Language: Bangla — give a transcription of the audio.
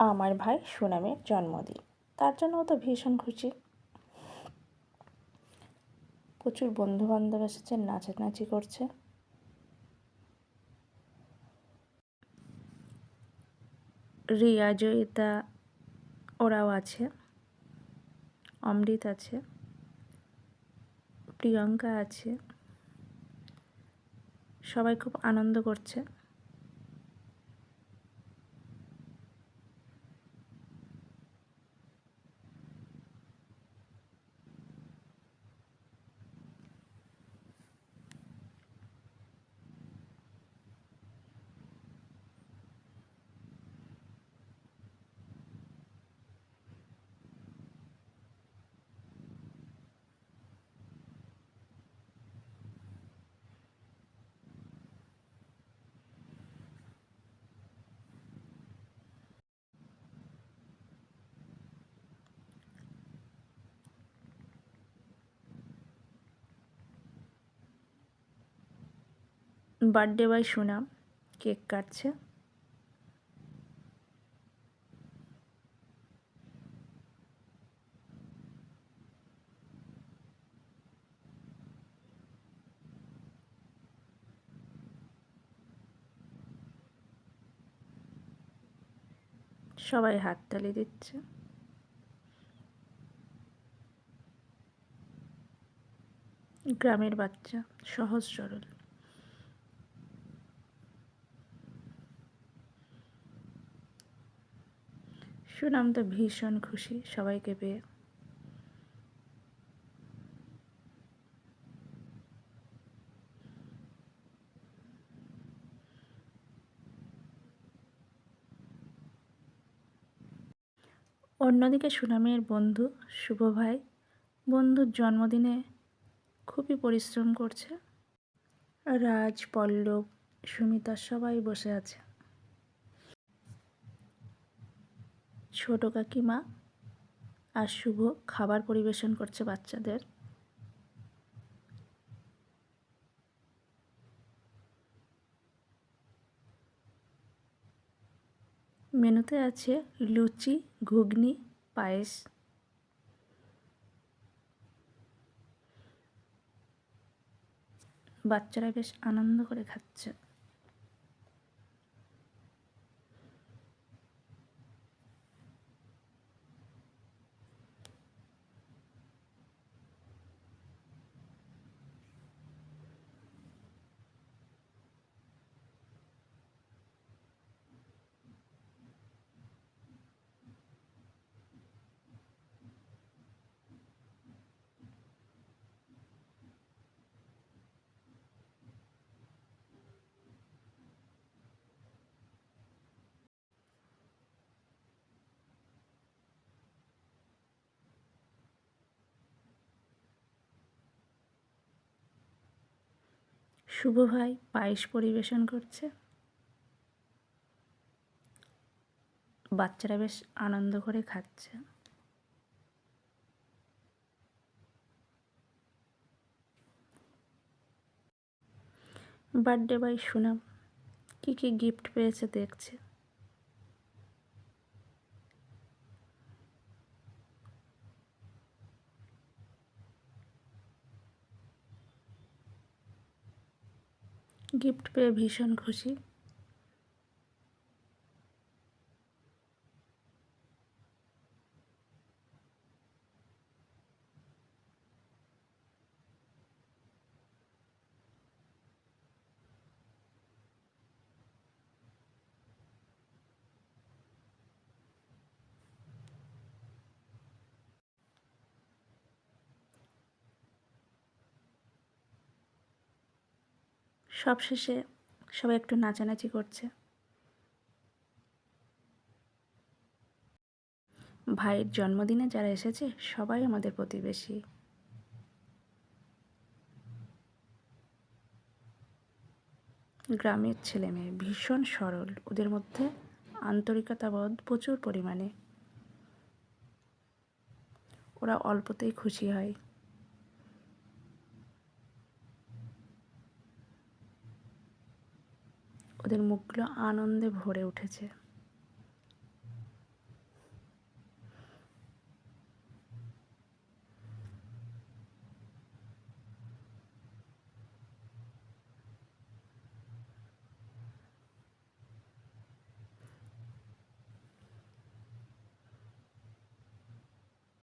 আমার ভাই সুনামের জন্মদিন। তার জন্য ও তো ভীষণ খুশি। প্রচুর বন্ধু বান্ধব এসেছে, নাচানাচি করছে। রিয়া, জয়িতা, ওরাও আছে। অমৃত আছে। প্রিয়ঙ্কা আছে। সবাই খুব আনন্দ করছে। বার্থডে বাই সুনাম কেক কাটছে। সবাই হাততালি দিচ্ছে। গ্রামের বাচ্চা সহজ সরল। সুনাম তো ভীষণ খুশি সবাইকে পেয়ে। অন্যদিকে সুনামের বন্ধু শুভ ভাই, বন্ধুর জন্মদিনে খুবই পরিশ্রম করছে। রাজ, পল্লব, সুমিতা সবাই বসে আছে। ছোট কাকিমা আর শুভ খাবার পরিবেশন করছে বাচ্চাদের। মেনুতে আছে লুচি, ঘুগনি, পায়েস। বাচ্চারা বেশ আনন্দ করে খাচ্ছে। শুভ ভাই, পায়েস পরিবেশন করছে। বাচ্চারা বেশ আনন্দ করে খাচ্ছে। বার্থডে বাই সুনাম। কী কী গিফট পেয়েছে দেখছে? গিফট পেয়ে ভীষণ খুশি। সবশেষে সবাই একটু নাচানাচি করছে। ভাইয়ের জন্মদিনে যারা এসেছে, সবাই আমাদের প্রতিবেশী। গ্রামের ছেলে মেয়ে ভীষণ সরল, ওদের মধ্যে আন্তরিকতাবোধ প্রচুর পরিমাণে। ওরা অল্পতেই খুশি হয়। ওদের মুখগুলো আনন্দে ভরে উঠেছে।